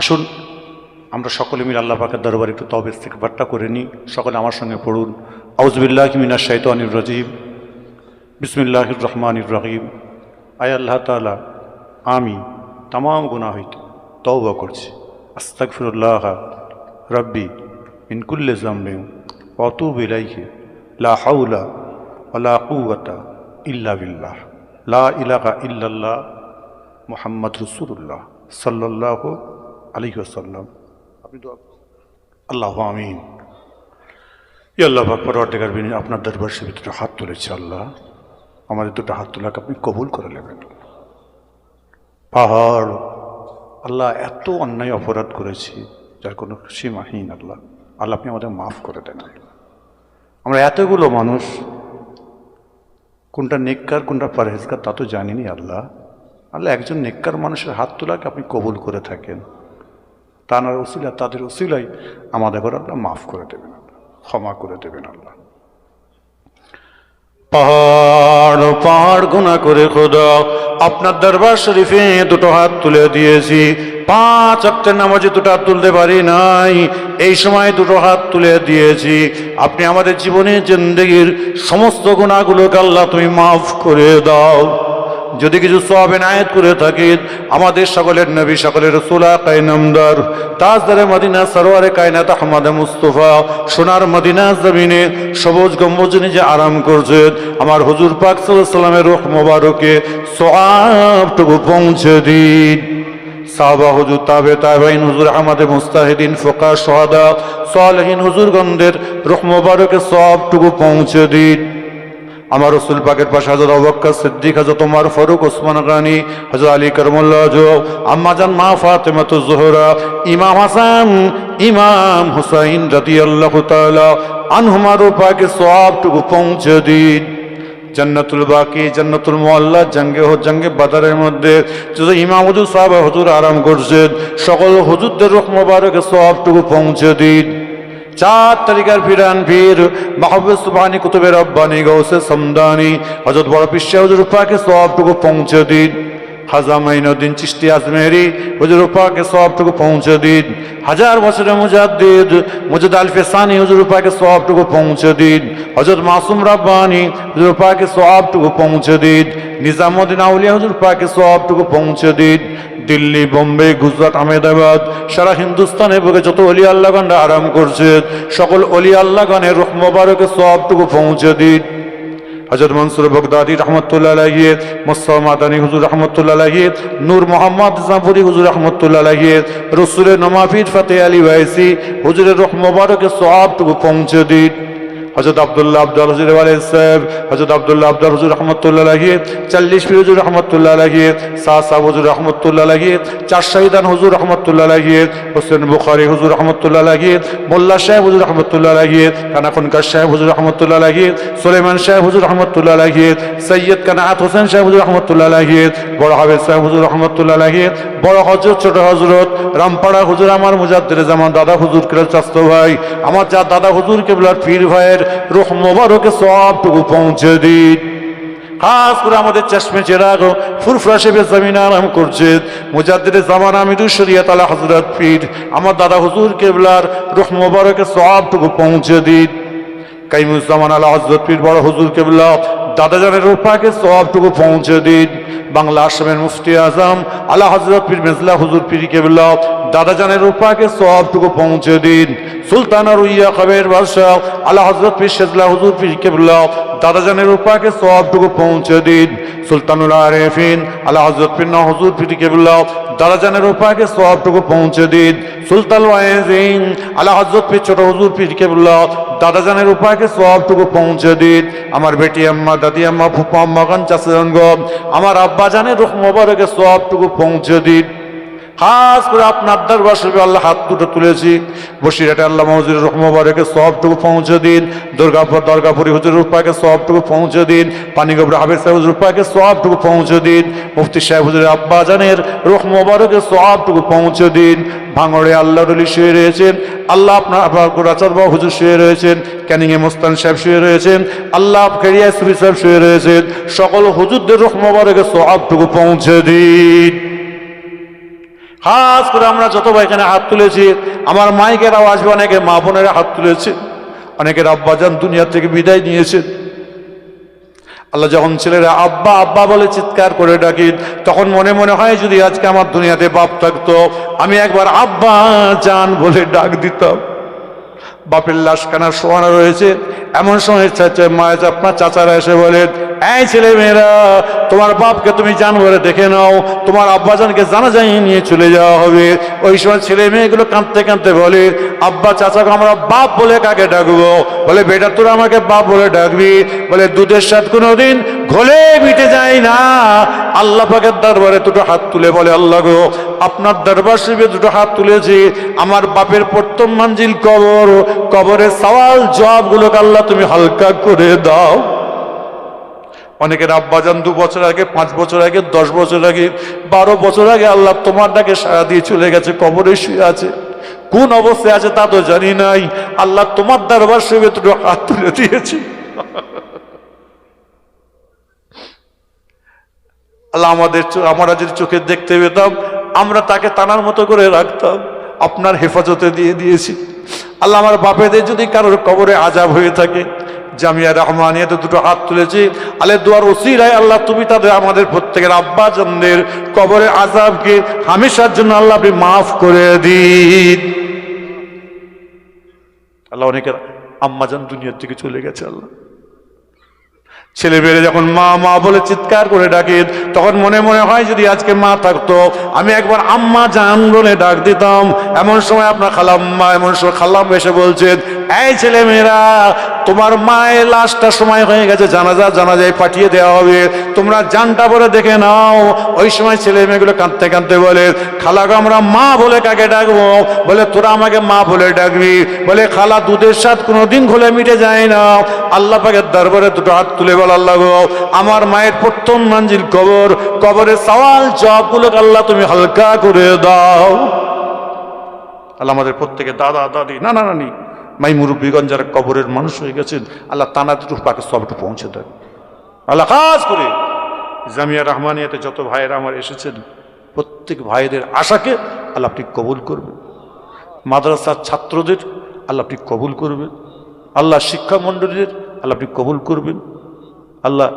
আসুন, আমরা সকলে মিলে আল্লাহ পাকের দরবার একটু তবে বার্তা করে নিই। সকলে আমার সঙ্গে পড়ুন। আউজবিল্লাহ মিনার শাইতানির রাজিম। বিসমিল্লাহির রহমানির রহিম। আয় আল্লাহ তাআলা, আমি তামাম গুনাহ হইতে তওবা করছি। আস্তাগফিরুল্লাহ রব্বি মিন কুল্লি জামবিন ওয়া আতুবু ইলাইহি। লা ইল্লা বিল্লাহ। লা ইলাহা ইল্লাল্লাহ মোহাম্মদ রসুল্লাহ সাল্লাহ আলাইহি আপনি তো আল্লাহ আমিন। আল্লাহ অর্ধেকার বিনি, আপনার দরবার সে হাত তুলেছে আল্লাহ। আমাদের দুটো হাত তোলাকে আপনি কবুল করে নেবেন। পাহাড়, আল্লাহ এত অন্যায় অপরাধ করেছি, যার কোনো সীমাহীন আল্লাহ। আল্লাহ আপনি আমাদের মাফ করে দেন। আমরা এতগুলো মানুষ, কোনটা নেককার, কোনটা পারহেজকার তা তো জানিনি আল্লাহ। আল্লাহ একজন নেককার মানুষের হাত তোলাকে আপনি কবুল করে থাকেন। তানার ওসিলা, তাদের ওসিলাই আমাদের ঘর আল্লাহ মাফ করে দেবেন আল্লাহ, ক্ষমা করে দেবেন আল্লাহ। পাহাড় পাহাড় গুণা করে খোদা, আপনার দরবার শরীফে দুটো হাত তুলে দিয়েছি। পাঁচ অক্টের নামাজে দুটো হাত তুলতে পারি নাই, এই সময় দুটো হাত তুলে দিয়েছি। আপনি আমাদের জীবনে জিন্দগির সমস্ত গুণাগুলোকে আল্লাহ তুমি মাফ করে দাও। যদি কিছু সব এনায়েত করে থাকি, আমাদের সকলের নবী, সকলের সোলা কাইনামদার তাজদারে মদিনা সরোয়ারে কায়নাত আহমদ মুস্তফা, সোনার মদিনা জমিনে সবুজ গম্বুজনে যে আরাম করছে, আমার হুজুর পাক সাল্লামের রোহ মোবারকে সবটুকু পৌঁছে দিন। সাহবা, হুজুর, তাবে তাবাইন হুজুর আহমদে, মুস্তাহিদিন ফোকা সোহাদা সালহীন হুজুর গন্ধের রোহ মোবারকে সবটুকু পৌঁছে দিন। আমার রসুল পাকের পাশে হাজর অবক্কা সিদ্দিক হাজর তোমার ফারুক ওসমান গানি হাজর আলী করমুল্লাহ আম্মাজান মা ফাতেমাত জোহরা, ইমাম হাসান, ইমাম হুসাইন রাদি আল্লাহ তাআলা আনহুমার পাকে সবটুকু পৌঁছে দিন। জান্নাতুল বাকি, জান্নাতুল মোয়াল্লা জঙ্গে হো জঙ্গে বাদারের মধ্যে যদি ইমাম হুজুর, সাহেব হুজুর আরাম করছেন, সকল হুজুরদের রুখ মোবারকে সবটুকু পৌঁছে দিন। চার তারিখার ফিরান ফির, মাহবুব কুতুবের রব্বানি, গৌসে সমদানি হজরত বড় পিসা হুজুর সবটুকু পৌঁছে দিন। হাজা মাইনুদ্দিন চিস্তি আজমেরি, হুজুর সবটুকু পৌঁছে দিন। হাজার বছরের মুজাদ্দিদ মুজাদ আল ফেসানি হুজুর সবটুকু পৌঁছে দিন। হজরত মাসুম রাব্বানি হুজুর পাকে সবটুকু পৌঁছে দিন। নিজামুদ্দিন আউলিয়া হুজুর পাকে সবটুকু পৌঁছে দিন। দিল্লি, বোম্বে, গুজরাট, আহমেদাবাদ, সারা হিন্দুস্তানে বুকে যত অলি আল্লাহগণরা আরাম করছে, সকল অলি আল্লাহগণের রুখ মোবারকে সবটুকু পৌঁছে দিন। হজরত মনসুর বগদাদি রহমতুল্লাহ আলাইহি, মুস্তাফা মাদানী হুজুর রহমতুল্লাহ আলাইহি, নূর মোহাম্মদ ইসলামপুরি হুজুর রহমতুল্লাহ আলাইহি, রসুলের নমাফির ফাতে আলী ওয়াইসি হুজুরের রুখ মোবারকে সবটুকু পৌঁছে দিন। হজরত আবদুল্লাহ আব্দুল হুজুর সাহেব হজরত আবদুল্লাহ আব্দুল হুজুর রহমতুল্লাহ লাগিয়ে চল্লিশ ফির হুজুর রহমতুল্লাহ লাগিয়ে শাহ সাহ হুজুর রহমতুল্লাহ লাগিয়ে চার শাহিদান হুজুর রহমতুল্লাহ লাগিয়ে হোসেন বুখারি হুজুর রহমতুল্লাহ লাগিয়ে মোল্লা সাহেব হুজুর রহমতুল্লাহ লাগিয়ে কানাখনকার সাহেব হুজুর রহমতুল্লাহ লাগিয়ে সুলেমান সাহেব হুজুর রহমতুল্লাহ লাগিয়ে সৈয়দ কানাত হোসেন সাহেব হুজুর রহমতুল্লাহ লাগিয়ে বড় হাবেদ সাহেব হুজুর রহমতুল্লাহ লাগিয়ে বড় হজরত ছোট হজরত রামপাড়া হুজুর আমার মুজাদ্দের জামান দাদা হুজুর কেবল চাস্ত ভাই আমার যা দাদা হুজুর কেবলার পীর ভাইয়ের রুহ মোবারকে সবটুকু পৌঁছে দিন। খাস করে আমাদের চশমে চেরাগ ফুরফুরা শেফে জমিন আরাম করছে। মুজাদ্দিদ জামান আমিরু শরিয়াত আলা হজরত পীর। আমার দাদা হুজুর কেবলার রুহ মোবারকে সবটুকু পৌঁছে দিন। কাইমুজ্জামান আলা হজরত পীর, বড় হুজুর কেবলা দাদা জানের রূপাকে সবটুকু পৌঁছে দিন। বাংলা আসামের মুফতি আজম, আলা হজরত পীর মেজলা হুজুর পীর কেবলা দাদা জানের রূপাকে সবটুকু পৌঁছে দিন। সুলতানা রুইয়া কবের বাদশাহ, আলা হজরত পীর শেজলা হুজুর পীর কেবলা দাদা জানের রূপাকে সবটুকু পৌঁছে দিন। সুলতানুল আরেফিন, আলা হজরত পীর ন হুজুর পীর কেবলা দাদা জানের রূপাকে সবটুকু পৌঁছে দিন। সুলতান ওয়াইজিন আলা হজরত পীর ছোট হুজুর পীর কেবলা দাদা জানের উপায়কে সবটুকু পৌঁছে দিন। আমার বেটি আম্মা দাদি আমার ফুপা মগান চাষে আমার আব্বা জানে রুখ মোবারকে সবটুকু পৌঁছে দিন। খাস করে আপনার দরবার শরীফে আল্লাহ হাত দুটো তুলেছি। বসিরহাটে আল্লাহ মহজুর রহমবারকে সবটুকু পৌঁছে দিন। দুর্গাপুর, দরগাপুরি হুজুর রূপাকে সবটুকু পৌঁছে দিন। পানিগবরা হাবিজ সাহেব হুজুর রূপাকে সবটুকু পৌঁছে দিন। মুফতি সাহেব হুজুর আব্বা জানের রহমবারকে সবটুকু পৌঁছে দিন। ভাঙড়ে আল্লাহ রলি শুয়ে রয়েছেন। আল্লাহ আপনার গোরাচার বাবু হুজুর শুয়ে রয়েছেন। ক্যানিংয়ে মোস্তান সাহেব শুয়ে রয়েছেন। আল্লাহ খেরিয়া সুবি সাহেব শুয়ে রয়েছেন। সকল হুজুরদের রহমবারকে সবটুকু পৌঁছে দিন। হাত করে আমরা যত ভাই এখানে হাত তুলেছি, আমার মাইকেরাও আসবে অনেকে মা বোনেরা হাত তুলেছে অনেকের আব্বাজান দুনিয়া থেকে বিদায় নিয়েছেন আল্লাহ যখন ছেলেরা আব্বা আব্বা বলে চিৎকার করে ডাকি, তখন মনে মনে হয় যদি আজকে আমার দুনিয়াতে বাপ থাকতো, আমি একবার আব্বা জান বলে ডাক দিতাম। বাপের লাশখানা শোয়ানো রয়েছে, এমন সময় চাচা মায়ের আপনার চাচারা এসে বলেন, এই ছেলে মেয়েরা তোমার বাপকে তুমি জান বলে দেখে নাও, তোমার আব্বাজানকে জানা যায় নিয়ে চলে যাওয়া হবে। ওই সময় ছেলে মেয়েগুলো কাঁদতে কাঁদতে বলে, আব্বা চাচাকে আমরা বাপ বলে কাকে ডাকবো? বলে, বেটা, তোরা আমাকে বাপ বলে ডাকবি। বলে, দুধের সাথে কোনোদিন ঘোলে মিটে যায় না। আল্লাহ পাকের দরবারে দুটো হাত তুলে বলে, আল্লাহ গো, আপনার দরবার শিবে দুটো হাত তুলেছি। আমার বাপের প্রথম মঞ্জিল কবর, কবরের সওয়াল জবাবগুলোকে আল্লাহ তুমি হালকা করে দাও। অনেকের আব্বাজান দু বছর আগে, পাঁচ বছর আগে, দশ বছর আগে, বারো বছর আগে আল্লাহ তোমার ডাকে সারা দিয়ে চলে গেছে, কবরে শুয়ে আছে। কোন অবস্থায় আছে তা তো জানি নাই। আল্লাহ তোমার দরবার শিবে দুটো হাত তুলে দিয়েছি। আল্লাহ আমাদের আমরা যদি চোখে দেখতে পেতাম, আমরা তাকে টানার মতো করে রাখতাম, আপনার হেফাজতে দিয়ে দিয়েছি। আল্লাহ আমার বাপেদের যদি কারোর কবরে আজাব হয়ে থাকে জামিয়া রহমানিয়াতে দুটো হাত তুলেছি। আলে দুয়ার ওসিরায় আল্লাহ, তুমি তাদের আমাদের প্রত্যেকের আব্বা জনদের কবরে আজাবকে হামেশার জন্য আল্লাহ আপনি মাফ করে দিন। আল্লাহ অনেকের আম্মাজান দুনিয়ার থেকে চলে গেছে আল্লাহ। ছেলে মেয়েরা যখন মা মা বলে চিৎকার করে ডাকে, তখন মনে মনে হয় যদি আজকে মা থাকতো, আমি একবার আম্মা জান বলে ডাক দিতাম। এমন সময় আপনার খালাম্মা, এমন সময় খালাম এসে বলছেন, এই ছেলে মেয়েরা তোমার মায়ের লাশটা সময় হয়ে গেছে, জানাজা, জানাজায় পাঠিয়ে দেওয়া হবে। তোমরা জানটা বলে দেখে নাও। ওই সময় ছেলে মেয়েগুলো কাঁদতে কাঁদতে বলে খালাকে আমরা মা বলে কাকে ডাকবো? বলে, তোরা আমাকে মা বলে ডাকবি। বলে, খালা, দুধের সাথ কোনোদিন ঘোলে মিটে যায় না। আল্লাহ পাকের দরবারে দুটো হাত তুলে বল, আল্লাহ গো, আমার মায়ের প্রথম মঞ্জিল কবর, কবরের সওয়াল জবগুলোকে আল্লাহ তুমি হালকা করে দাও। আল্লাহ আমাদের প্রত্যেকে দাদা, দাদি না না নানি মাই মুরব্বীগঞ্জ যারা কবরের মানুষ হয়ে গেছেন, আল্লাহ তানা দুটো পাকে সবটু পৌঁছে দেন। আল্লাহ খাস করে জামিয়া রহমানিয়াতে যত ভাইয়েরা আমার এসেছেন, প্রত্যেক ভাইদের আশাকে আল্লাহ আপনি কবুল করবেন। মাদ্রাসার ছাত্রদের আল্লাহ আপনি কবুল করবেন। আল্লাহ শিক্ষা মণ্ডলীদের আল্লাহ আপনি কবুল করবেন। আল্লাহ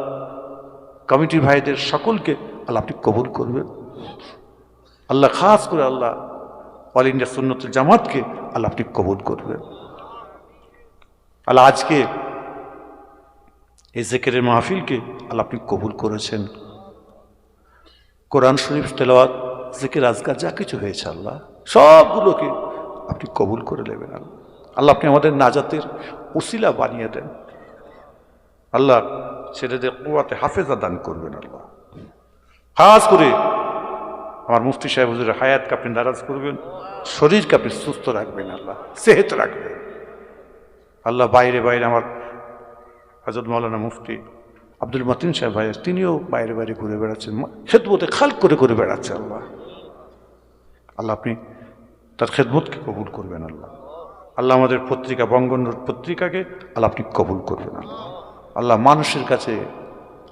কমিটির ভাইদের সকলকে আল্লাহ আপনি কবুল করবেন। আল্লাহ খাস করে আল্লাহ অল ইন্ডিয়া সুন্নতুল জামাতকে আল্লাহ আপনি কবুল করবেন। আল্লাহ আজকে এই জেকেরের মাহফিলকে আল্লাহ আপনি কবুল করেছেন। কোরআন শরীফ, তেলাওয়াত, জেকের, আজকার যা কিছু হয়েছে আল্লাহ, সবগুলোকে আপনি কবুল করে নেবেন আল্লাহ। আল্লাহ আপনি আমাদের নাজাতের উসিলা বানিয়ে দেন। আল্লাহ ছেলেদের কুয়াতে হাফেজা দান করবেন আল্লাহ। খাস করে আমার মুফতি সাহেব হুজুরের হায়াতকে আপনি নারাজ করবেন, শরীরকে আপনি সুস্থ রাখবেন আল্লাহ, সেহেত রাখবেন। আল্লাহ বাইরে বাইরে আমার হজরত মৌলানা মুফতি আব্দুল মতিন সাহেব ভাই, তিনিও বাইরে বাইরে ঘুরে বেড়াচ্ছেন। খেদমতে খাল করে করে বেড়াচ্ছে আল্লাহ। আল্লাহ আপনি তার খেদমতকে কবুল করবেন আল্লাহ। আল্লাহ আমাদের পত্রিকা বঙ্গনুর পত্রিকাকে আল্লাহ আপনি কবুল করবেন আল্লাহ। আল্লাহ মানুষের কাছে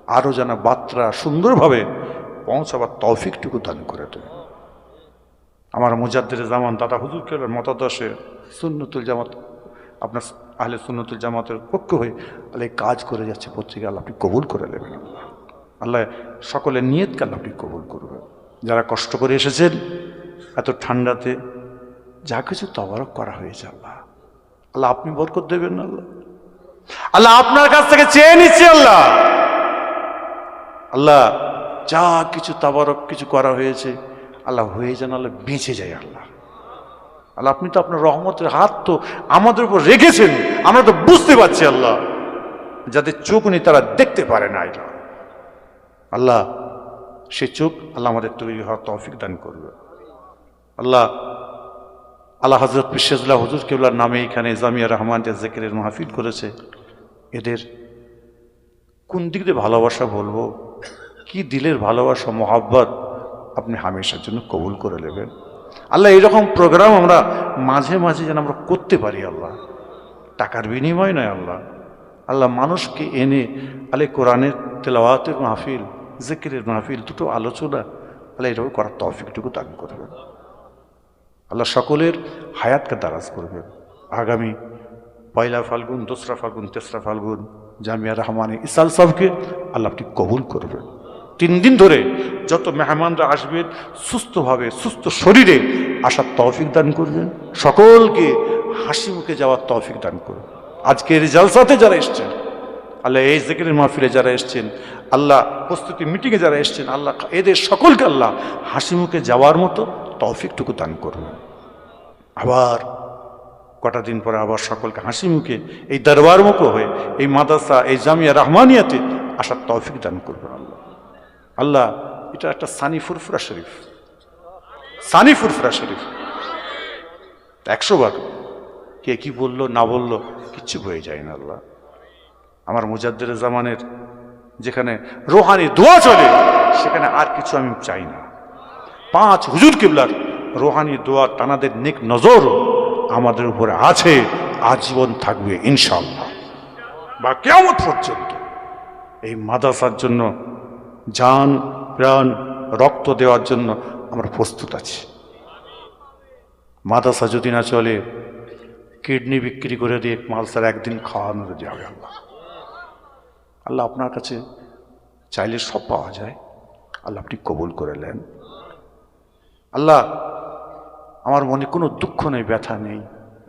আরও যেন বার্তা সুন্দরভাবে পৌঁছাবার তৌফিকটুকু দান করে দেবে আমার মুজাদ্দের জামান দাদা হুজুর কেলার মতাদর্শে সুন্নতুল জামাত আপনার আহলে সুন্নতুল জামাতের পক্ষ হয়ে আল্লাহ কাজ করে যাচ্ছে পত্রিকা আল্লাহ আপনি কবুল করে নেবেন। আল্লাহ সকলের নিয়তকে আল্লাহ আপনি কবুল করবেন। যারা কষ্ট করে এসেছেন, এত ঠান্ডাতে, যা কিছু তবারক করা হয়েছে আল্লাহ। আল্লাহ আপনি বরকত দেবেন আল্লাহ। আল্লাহ আপনার কাছ থেকে চেয়ে নিচ্ছে আল্লাহ। আল্লাহ যা কিছু তাবারক কিছু করা হয়েছে, আল্লাহ হয়ে যেন আল্লাহ বেঁচে যায় আল্লাহ। আল্লাহ, আপনি তো আপনার রহমতের হাত তো আমাদের উপর রেখেছেন। আমরা তো বুঝতে পারছি আল্লাহ যাদের চোখ নেই তারা দেখতে পারে না এটা। আল্লাহ, সে চোখ আল্লাহ আমাদের তৈরি হওয়ার তৌফিক দান করবে। আল্লাহ আল্লাহ হজরত পিসেজুল্লাহ হুজুর কেবলার নামে এখানে জামিয়া রহমান জেকেরের মাহফিল করেছে, এদের কোন দিক দিয়ে ভালোবাসা বলব, কি দিলের ভালোবাসা, মোহাব্বত আপনি হামেশার জন্য কবুল করে নেবেন। আল্লাহ এরকম প্রোগ্রাম আমরা মাঝে মাঝে যেন আমরা করতে পারি, আল্লাহ। টাকার বিনিময় নয়, আল্লাহ। আল্লাহ, মানুষকে এনে আলে কোরআনের তেলাওয়াতের মাহফিল, জেকেরের মাহফিল, দুটো আলোচনা, আল্লাহ এরকম করার তৌফিকটুকু দান করবেন। আল্লাহ, সকলের হায়াতকে দারাজ করবেন। আগামী পয়লা ফাল্গুন, দোসরা ফাল্গুন, তেসরা ফাল্গুন, জামিয়া রহমানে ইসাল সাহকে আল্লাহ আপনি কবুল করবেন। তিন দিন ধরে যত মেহমানরা আসবেন সুস্থভাবে, সুস্থ শরীরে আসার তৌফিক দান করবেন। সকলকে হাসি মুখে যাওয়ার তৌফিক দান করবেন আজকের জালসাতে যারা এসছেন, আল্লাহ এই জেকেরের মাহফিলে যারা এসছেন, আল্লাহ প্রস্তুতি মিটিংয়ে যারা এসছেন, আল্লাহ এদের সকলকে আল্লাহ হাসি মুখে যাওয়ার মতো তৌফিকটুকু দান করবেন আবার কটা দিন পরে আবার সকলকে হাসি মুখে এই দরবার মুখো হয়ে এই মাদ্রাসা, এই জামিয়া রহমানিয়াতে আসার তৌফিক দান করবেন আল্লাহ। আল্লাহ, এটা একটা সানি ফুরফুরা শরীফ। সানি ফুরফুরা শরীফ। একশো বার কে কি বলল, না বলল, কিচ্ছু হয়ে যায় না আল্লাহ। আমার মুজাদ্দের জামানের যেখানে রোহানি দোয়া চলে, সেখানে আর কিছু আমি চাই না। পাঁচ হুজুর কিবলার রোহানি দোয়া টানাদের নেক নজর আমাদের উপরে আছে, আজীবন থাকবে ইনশাল্লাহ বা কেমন পর্যন্ত এই মাদ্রাসার জন্য জান, প্রাণ, রক্ত দেওয়ার জন্য আমরা প্রস্তুত আছি। মাদ্রাসা যদি না চলে, কিডনি বিক্রি করে দিয়ে মালসার একদিন খাওয়ানো যাবে আল্লাহ। আল্লাহ আপনার কাছে চাইলে সব পাওয়া যায়। আল্লাহ আপনি কবুল করে নেন। আল্লাহ, আমার মনে কোনো দুঃখ নেই, ব্যথা নেই,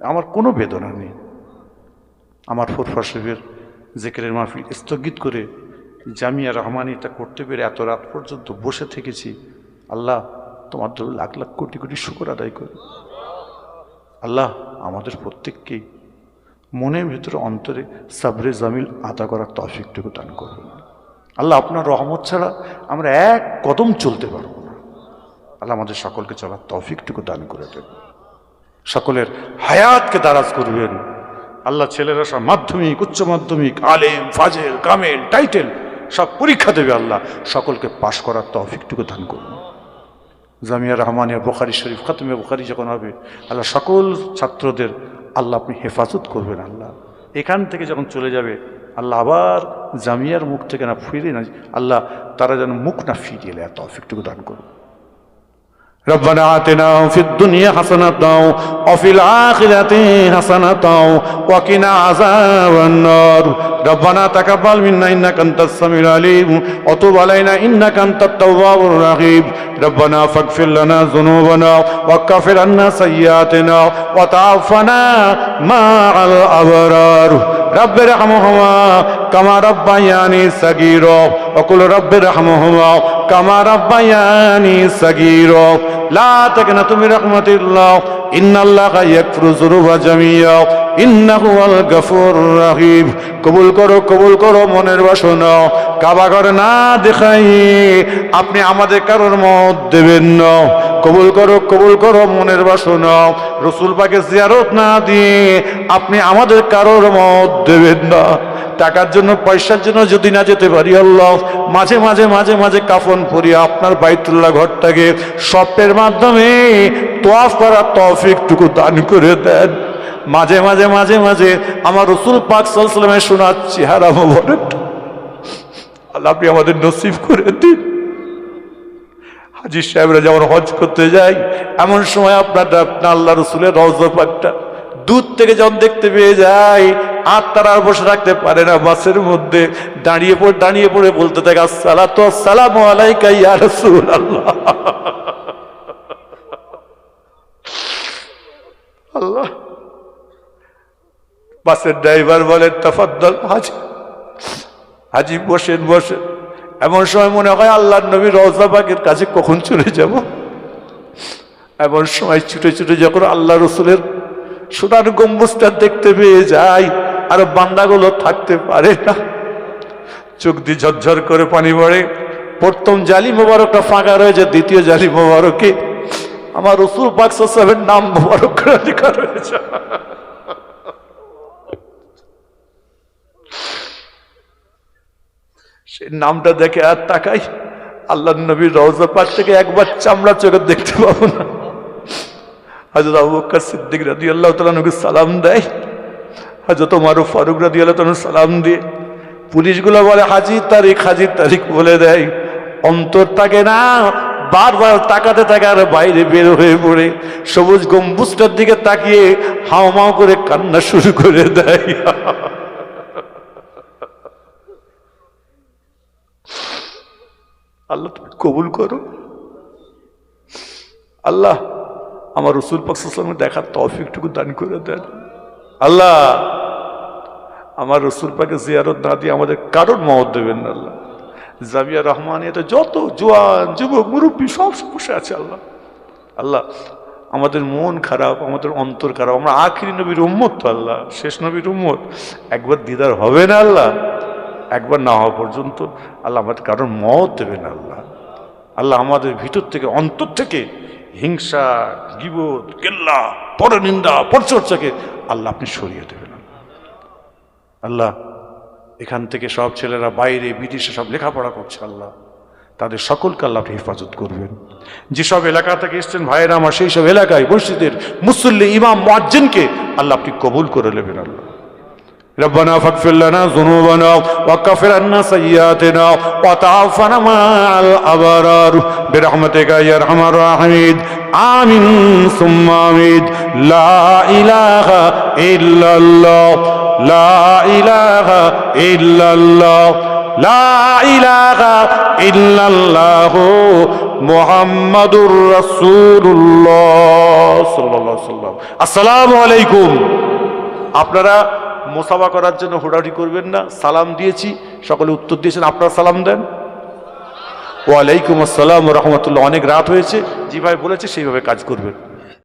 আমার কোনো বেদনা নেই। আমার ফুরফা সাহেবের জেকেরের মাহফিল স্থগিত করে জামিয়া রহমান এটা করতে পেরে এত রাত পর্যন্ত বসে থেকেছি, আল্লাহ তোমার জন্য লাখ লাখ কোটি কোটি শুকর আদায় করি আল্লাহ আমাদের প্রত্যেককেই মনের ভিতরে অন্তরে সাবরে জামিল আদা করার তফিকটুকু দান করবেন আল্লাহ আপনার রহমত ছাড়া আমরা এক কদম চলতে পারব না। আল্লাহ আমাদের সকলকে চলার তফিকটুকু দান করে দেবেন সকলের হায়াতকে দারাজ করবেন। আল্লাহ ছেলেরা সব মাধ্যমিক, উচ্চ মাধ্যমিক, আলেম, ফাজেল, কামেল, টাইটেল সব পরীক্ষা দেবে আল্লাহ। সকলকে পাশ করার তফিকটুকু দান করুন। জামিয়া রহমানিয়া বোখারি শরীফ খাতমে বোখারি যখন হবে, আল্লাহ সকল ছাত্রদের আল্লাহ আপনি হেফাজত করবেন আল্লাহ। এখান থেকে যখন চলে যাবে, আল্লাহ আবার জামিয়ার মুখ থেকে না ফিরে না আল্লাহ তারা যেন মুখ না ফিরিয়ে নেয়, তফিকটুকু দান করুন। ربنا آتنا في الدنيا حسنة وفي الآخرة حسنة وقنا عذاب النار. ربنا تقبل منا إنك أنت السميع العليم وتب علينا إنك أنت التواب الرحيم. ربنا فاغفر لنا ذنوبنا وكفر عنا سيئاتنا وتعفنا مع الأبرار. رب ارحمهما كما ربياني صغيرا وقل رب ارحمهما كما ربياني صغيرا لا تقنطوا من رحمة الله إن الله يغفر الذنوب جميعا إنه هو الغفور الرحيم কবুল করো কবুল করো মনের বাসনা কাবা ঘর না দেখাই আপনি আমাদের কারোর মত দেবেন না কবুল করো কবুল করো মনের বাসনা। রসুল পাকে জিয়ারত না দিয়ে আপনি আমাদের কারোর মত দেবেন না। টাকার জন্য, পয়সার জন্য যদি না যেতে পারি আল্লাহ, মাঝে মাঝে মাঝে মাঝে কাফন পরিয়ে আপনার বাইতুল্লাহ ঘরটাকে স্বপ্নের মাধ্যমে তোয়াফ করার তৌফিকটুকু দান করে দেন। মাঝে মাঝে মাঝে মাঝে আমার রসুল পাক সাল্লামের শোনার চেহারা মোবারক। আল্লাহ আপনি আমাদের নসিব করে দিন। হাজির সাহেবরা যেমন হজ করতে যায়, এমন সময় আপনার আপনার আল্লাহ রসুলের রওজা পাকটা। দূর থেকে যখন দেখতে পেয়ে যায় আর তারা আর বসে রাখতে পারে না বাসের মধ্যে। দাঁড়িয়ে পড়ে দাঁড়িয়ে পড়ে বলতে থাকে, আসসালাতু আসসালামু আলাইকা ইয়া রাসূলুল্লাহ। আল্লাহ। বাসের ড্রাইভার বলেন, তাফাদ্দল হাজি। হাজি বসেন বসেন। এমন সময় মনে হয় আল্লাহ নবী রওজা পাকের কাছে কখন চলে যাব? এমন সময় ছুটে ছুটে যখন আল্লাহ রসুলের সোনার গম্বুজটা দেখতে পেয়ে যায় আর বান্দাগুলো থাকতে পারে না। চোখ দিয়ে ঝরঝর করে পানি পড়ে। প্রথম জালি মোবারকটা ফাঁকা রয়েছে, দ্বিতীয় জালি মোবারকে। আমার রসুল বাক্স সাহেবের নাম মোবারক লেখা রয়েছে। সেই নামটা দেখে আর তাকাই। আল্লাহ নবীর রওজা পাক থেকে একবার চামড়া চোখে দেখতে পাবো না। হাজরত আবু বকর সিদ্দিক রাদি আল্লাহ তালুকে সালাম দেয়। হাজরত মারু ফারুক রাদি আল্লাহ তালু সালাম দিয়ে পুলিশগুলো বলে, হাজির তারিখ হাজির তারিখ বলে দেয়। অন্তর থাকে না, বারবার তাকাতে তাকার বাইরে বের হয়ে পড়ে। সবুজ গম্বুজটার দিকে তাকিয়ে হাওমাও করে কান্না শুরু করে দেয়। আল্লাহ তুমি কবুল করো। আল্লাহ আমার রসুল পাকসালামের দেখার তৌফিকটুকু দান করে দেন। আল্লাহ আমার রসুল পাকে জিয়ারত না দিয়ে আমাদের কারোর মহৎ দেবেন না আল্লাহ। জামিয়া রহমানিয়াতে যত জোয়ান, যুবক, মুরব্বী সব বসে আছে আল্লাহ। আল্লাহ আমাদের মন খারাপ, আমাদের অন্তর খারাপ, আমরা আখিরি নবীর উম্মত তো আল্লাহ, শেষ নবীর উম্মত। একবার দিদার হবে না আল্লাহ। একবার না হওয়া পর্যন্ত আল্লাহ আমাদের কারোর মত দেবেন আল্লাহ। আল্লাহ আমাদের ভিতর থেকে, অন্তর থেকে হিংসা গিবোধ কেল্লা, পরনিন্দা, পরচর্চাকে আল্লাহ আপনি সরিয়ে দেবেন। আল্লাহ, এখান থেকে সব ছেলেরা বাইরে, বিদেশে সব লেখাপড়া করছে আল্লাহ। তাদের সকলকে আল্লাহ আপনি হেফাজত করবেন। যেসব এলাকা থেকে এসছেন ভাইয়েরা আমার সেই সব এলাকায় মসজিদের মুসল্লি, ইমাম, মুয়াজ্জিনকে আল্লাহ আপনি কবুল করে নেবেন আল্লাহ। ربنا فاغفر لنا ذنوبنا وكفر عنا سيئاتنا وتعافنا مع الابرار برحمتك يا ارحم الراحمين آمين ثم آمين لا إله إلا الله لا إله إلا الله لا إله إلا الله محمد رسول الله صلى الله عليه وسلم السلام عليكم আপনারা মোসাফা করার জন্য হুড়াহুড়ি করবেন না। সালাম দিয়েছি। সকলে উত্তর দিয়েছেন, আপনার সালাম দেন। ওয়ালাইকুম আসসালাম রহমতুল্লাহ। অনেক রাত হয়েছে। যেভাবে বলেছে সেইভাবে কাজ করবেন।